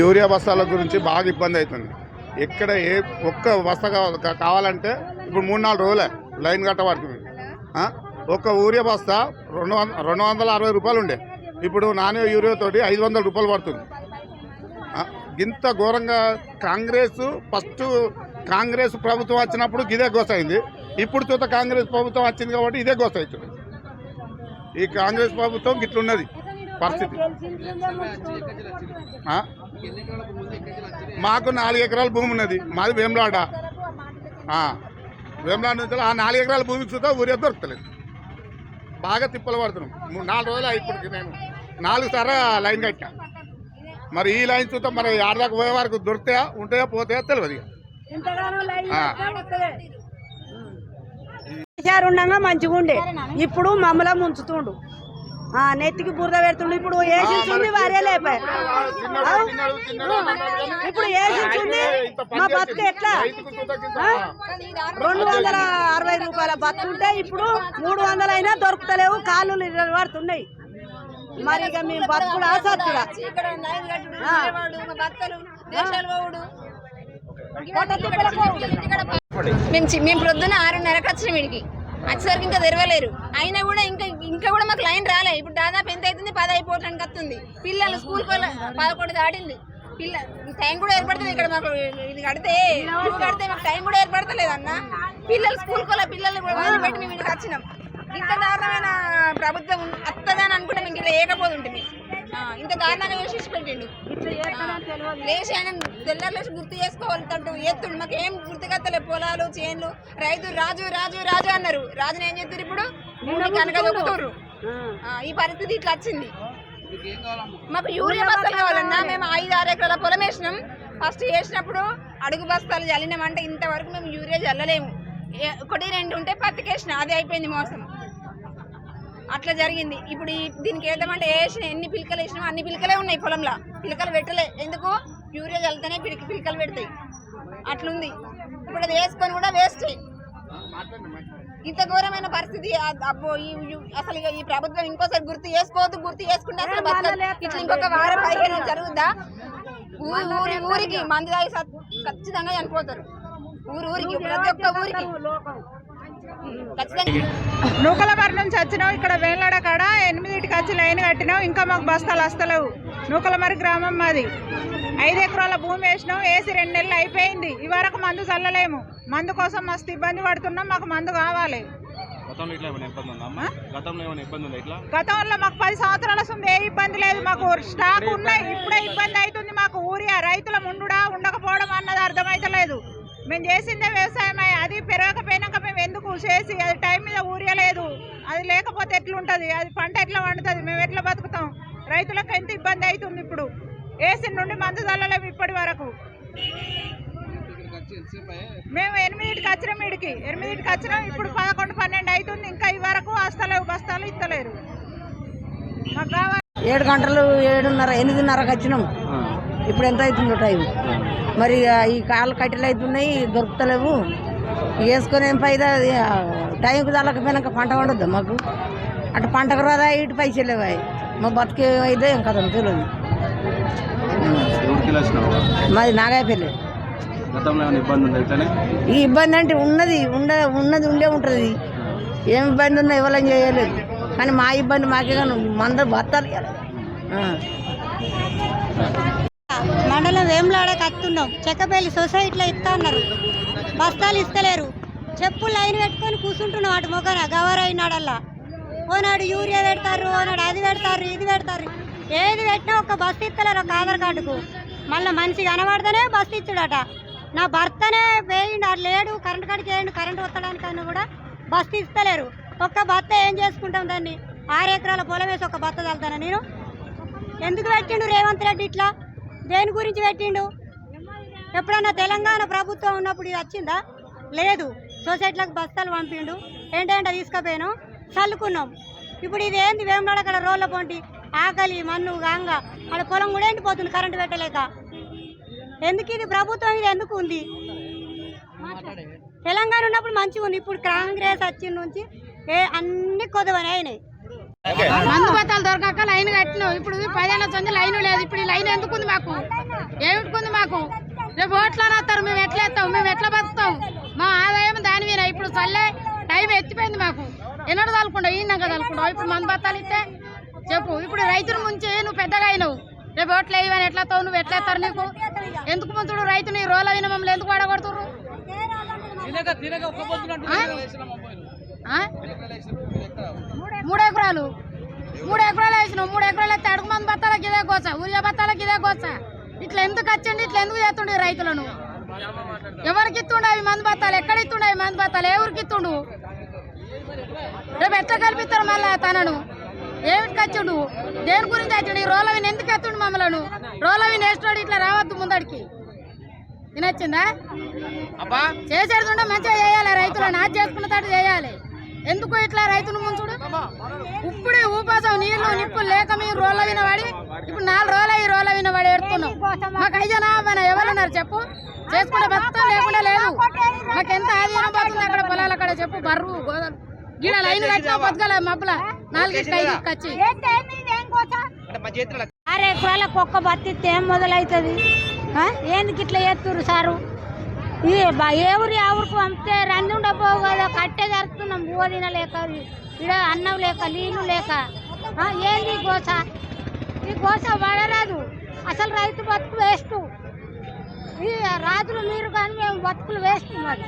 Urea బస్తాల గురించి బాగా ఇబ్బంది అవుతుంది. ఎక్కడ ఏ ఒక్క బస్తా కావాలంటే ఇప్పుడు మూడు నాలుగు రోజులే లైన్ కట్టబడుతుంది ఒక ఒక్క యూరియా బస్తా రెండు వంద రెండు వందల అరవై రూపాయలు ఉండే. ఇప్పుడు నాణ్య యూరియా తోటి ఐదు వందల రూపాయలు పడుతుంది. ఇంత ఘోరంగా కాంగ్రెస్ ఫస్ట్ కాంగ్రెస్ ప్రభుత్వం వచ్చినప్పుడు ఇదే గోసైంది ఇప్పుడు చూత కాంగ్రెస్ ప్రభుత్వం వచ్చింది కాబట్టి ఇదే గోస అవుతుంది. ఈ కాంగ్రెస్ ప్రభుత్వం గిట్లున్నది పరిస్థితి? మాకు నాలుగు ఎకరాల భూమి ఉన్నది. మాది వేములాడ. వేములాడ నుంచి ఆ నాలుగు ఎకరాల భూమికి చూద్దా ఊరే దొరకలేదు. బాగా తిప్పలు పడుతున్నాం. మూడు నాలుగు రోజులు ఇప్పటికి నేను నాలుగు సార్లు లైన్ కట్టా మరి ఈ లైన్ చూద్దాం మరి ఆడదాకా పోయే వరకు దొరుకుతాయా ఉంటాయా పోతాయా తెలియదు ఉండగా మంచిగా ఉండే ఇప్పుడు మమ్మల్ని ముంచుతుండు. నెత్తికి బురద పెడుతుండు ఇప్పుడు అంటున్నాడు కానీ ఇప్పుడు పని మా. బతుకు ఎట్లా? రెండు వందల అరవై రూపాయల బతుకుంటే ఇప్పుడు మూడు వందలు అయినా దొరుకుతలేవు కాళ్ళు పడుతున్నాయి మరి ఇక మేము బతుకుడు ఆసత్తుగా ఇక్కడ లైన్ కట్టుడు, ఆ. నిలబడు, మా భర్తలు దేశాలు పోవుడు. పొట్ట తిప్పల పోవుడు. ఇక్కడ మేము మేము ప్రొద్దున ఆరున్నరకు వచ్చినాం వీడికి వచ్చేసరికి ఇంకా తెరవలేరు అయినా కూడా ఇంకా ఇంకా కూడా మాకు లైన్ రాలే. ఇప్పుడు దాదాపు ఎంత అవుతుంది? పది అయిపోవడానికి వస్తుంది. పిల్లలు స్కూల్ పదకొండు దాటింది. పిల్ల టైం కూడా ఏర్పడుతుంది ఇక్కడ మాకు. ఇది కడితే కడితే మాకు టైం కూడా ఏర్పడతలేదు అన్న. పిల్లలు స్కూల్ కోలా పిల్లలు కూడా వదిలిపెట్టి మేము ఇక్కడికి వచ్చినాం. ఇంత దారుణమైన ప్రభుత్వం వస్తుందని అనుకుంటే మేము ఇక్కడ ఏకపోతుంటుంది ఇంత దారుణంగా వేసి పెట్టిండు లేచి ఆయన తెల్లారు లేచి గుర్తు చేసుకోవాలి తంటూ ఎత్తుడు మాకు ఏం గుర్తుకత్తలే పొలాలు చేన్లు రైతు రాజు రాజు రాజు అన్నారు. రాజుని ఏం చేస్తారు ఇప్పుడు? కనుక ఈ పరిస్థితి ఇట్లా వచ్చింది. మాకు యూరియా బస్తాలు కావాలన్నా మేము ఐదు ఆరు ఎకరాల పొలం వేసినాం. ఫస్ట్ వేసినప్పుడు అడుగు బస్తాలు చల్లినామంటే ఇంతవరకు మేము యూరియా చల్లలేము. ఒకటి రెండు ఉంటే పత్తికేసిన. అది అయిపోయింది మోసం. అట్లా జరిగింది. ఇప్పుడు దీనికి వేద్దామంటే వేసిన ఎన్ని పిలకలు వేసినా అన్ని పిలకలే ఉన్నాయి పొలంలో. పిలకలు పెట్టలే. ఎందుకు? యూరియా చల్లితేనే పిలికి పిలకలు పెడతాయి. అట్లుంది. ఇప్పుడు అది వేసుకొని కూడా వేస్ట్ ఇంత ఘోరమైన పరిస్థితి. అబ్బో ఈ అసలు ఈ ప్రభుత్వం ఇంకోసారి గుర్తు చేసుకోవద్దు గుర్తు చేసుకుంటే అసలు. ఇట్లా ఇంకొక వారం పదిహేను జరుగుద్దా? ఊరి ఊరి ఊరికి మంది తాగి ఖచ్చితంగా చనిపోతారు. ఊరు ఊరికి ప్రతి ఒక్క ఊరికి. నూకలమరి నుంచి వచ్చినాం ఇక్కడ వేలాడ కాడ ఎనిమిదింటికి వచ్చి లైన్ కట్టినాం ఇంకా మాకు బస్తాలు వస్తలేవు. నూకలమరి గ్రామం మాది. ఐదు ఎకరాల భూమి వేసినాం వేసి రెండు నెలలు అయిపోయింది. ఈ వరకు మందు చల్లలేము. మందు కోసం మస్తు ఇబ్బంది పడుతున్నాం మాకు మందు కావాలి. గతంలో మాకు పది సంవత్సరాల వస్తుంది ఏ ఇబ్బంది లేదు మాకు స్టాక్ ఉన్నాయి ఇప్పుడే ఇబ్బంది అవుతుంది మాకు ఊరియా. రైతుల ముండుడా ఉండకపోవడం అన్నది అర్థమైతలేదు. మేము చేసిందే వ్యవసాయమే అది పెరగకపోయినాక మేము ఎందుకు చేసి అది టైం మీద ఊరియా లేదు అది లేకపోతే ఎట్లుంటుంది? అది పంట ఎట్లా వండుతుంది మేము ఎట్లా బతుకుతాం? రైతులకు ఎంత ఇబ్బంది అవుతుంది ఇప్పుడు? వేసి నుండి మందు చల్లలేము ఇప్పటి వరకు. మేము ఎనిమిదింటికి వచ్చినాం వీడికి ఎనిమిదింటికి వచ్చినాం ఇప్పుడు పదకొండు పన్నెండు అవుతుంది. ఇంకా ఈ వరకు వస్తలేవు బస్తాలు ఇస్తలేరు మాకు కావాలి. ఏడు గంటలు ఏడున్నర ఎనిమిదిన్నరకు వచ్చినాం. ఇప్పుడు ఎంత అవుతుందో టైం. మరి ఈ కాళ్ళు కట్టెలు అవుతున్నాయి దొరుకుతలేవు. వేసుకొని ఏం ఆ, టైంకి చల్లకపోయినాక పంట పండుద్దా మాకు? అటు పంటకు రాదా ఇటు పైసలు లేవా? మా బతుకే అయితే ఏం కదా తెలియదు మాది నాగాయపల్లి. ఈ ఇబ్బంది అంటే ఉన్నది ఉండ ఉన్నది ఉండే ఉంటుంది. ఏం ఇబ్బంది ఉన్నా ఇవ్వాలని చేయలేదు. కానీ మా ఇబ్బంది మాకే కానీ మంద బత్తాలు. మండలం వేములాడ వస్తున్నాం చెక్కపల్లి సొసైటీలో ఇస్తా అన్నారు. బస్తాలు ఇస్తలేరు. చెప్పు లైన్ పెట్టుకొని కూర్చుంటున్నాం అటు మొక్కన గవరైనాడల్లా. ఓనాడు యూరియా పెడతారు ఓనాడు అది పెడతారు ఇది పెడతారు. ఏది పెట్టినా ఒక బస్సు ఇస్తలేరు ఒక ఆధార్ కార్డుకు. మళ్ళీ మనిషి కనబడితేనే బస్సు ఇచ్చుడట. నా భర్తనే వేయండి అది లేడు కరెంట్ కాడికి వేయండి కరెంట్ వత్తడానికైనా కూడా బస్సు ఇస్తలేరు. ఒక్క భర్త ఏం చేసుకుంటాం దాన్ని? ఆరు ఎకరాల పొలం వేసి ఒక భర్త చల్తాను నేను? ఎందుకు పెట్టిండు రేవంత్ రెడ్డి ఇట్లా? దేని గురించి పెట్టిండు? ఎప్పుడన్నా తెలంగాణ ప్రభుత్వం ఉన్నప్పుడు ఇది వచ్చిందా? లేదు. సొసైటీలకు బస్తాలు పంపిండు. ఏంటంటే తీసుకుపోయాను. చల్లుకున్నాం. ఇప్పుడు ఇది ఏంది? వేమనాడు అక్కడ రోళ్ళ పొంటి. ఆకలి మన్ను గంగ. అక్కడ పొలం కూడా ఎండిపోతుంది. కరెంటు పెట్టలేక. ఎందుకు ఇది? ప్రభుత్వం ఇది ఎందుకు ఉంది? తెలంగాణ ఉన్నప్పుడు మంచిగా ఉంది. ఇప్పుడు కాంగ్రెస్ వచ్చిన నుంచి ఏ అన్ని కొదవని అయినాయి. మందు బత్తాలు దొరకక లైన్ కట్టినాం ఇప్పుడు పదేళ్ళ తొంది లైన్ లేదు. ఇప్పుడు ఈ లైన్ ఎందుకు ఉంది మాకు మాకు? రేపు ఓట్లు వస్తారు. మేము ఎట్లా ఎత్తాం? మేము ఎట్లా బతుకుతాం? మా ఆదాయం దాని మీద. ఇప్పుడు చల్లే టైం ఎత్తిపోయింది మాకు. ఎన్నడూ తలుకుండా ఈనాక తలుకుండా ఇప్పుడు మంది బత్తాలు ఇస్తే చెప్పు. ఇప్పుడు రైతుల ముంచి నువ్వు పెద్దగా అయినావు. రేపు ఓట్లు వేయమని ఎట్లా తావు నువ్వు ఎట్లా ఎత్తారు నీకు? ఎందుకు ముంచుడు? రైతుని రోల అయిన మమ్మల్ని ఎందుకు? ఆ? మూడు ఎకరాలు మూడు ఎకరాలు వేసినావు. మూడు ఎకరాలు అయితే అడుగు మంది బత్తాలకి ఇదే కోస ఊరియా బత్తాలకి ఇదే కోస. ఇట్లా ఎందుకు వచ్చండి? ఇట్లా ఎందుకు చేస్తుండే రైతులను? ఎవరికి ఇస్తుండే అవి మంది బత్తాలు? ఎక్కడ ఇస్తుండే అవి మంది బత్తాలు? ఏ ఊరికి ఇస్తుండు? రేపు ఎట్లా కల్పిస్తారు మళ్ళా తనను? ఏమిటి కచ్చుడు దేని గురించి వచ్చాడు? ఈ రోలవిని ఎందుకు ఎత్తుండు మమ్మలను? రోలవిని వేస్తాడు ఇట్లా రావద్దు ముందడికి. వినొచ్చిందా చేసేది మంచిగా చేయాలి రైతులను. అది చేసుకున్న తాటు చేయాలి. ఎందుకు ఇట్లా రైతును ముంచుడు? ఇప్పుడు ఊపాసం నీళ్ళు నిప్పులు లేక మేము రోల వినవాడి ఇప్పుడు నాలుగు రోజులు ఈ రోల వినవాడి ఎడుతున్నాం మాకు ఐజనా మన ఎవరున్నారు చెప్పు? చేసుకుంటే బతుకుతాం లేకుండా లేదు. మాకు ఎంత పోతుంది అక్కడ పొలాలు అక్కడ చెప్పు? బర్రు గోదలు గీడ లైన్ కట్టినా బతకాల మబ్బుల. నాలుగు ఐదు కచ్చి ఆరు ఎకరాలకు ఒక్క ఏం మొదలవుతుంది ఆ? ఎందుకు ఇట్లా చేస్తుర్రు సారు? ఏ ఊరి ఆ ఊరికి పంపితే రంది డబ్బు కదా కట్టే జరుపుతున్నాం బువ్వ తినలేక ఇక్కడ అన్నం లేక నీళ్ళు లేక. ఏంది గోస? ఈ గోస పడరాదు అసలు రైతు బతుకు వేస్ట్. ఈ రాజులు మీరు కానీ మేము బతుకులు వేస్ట్ మరి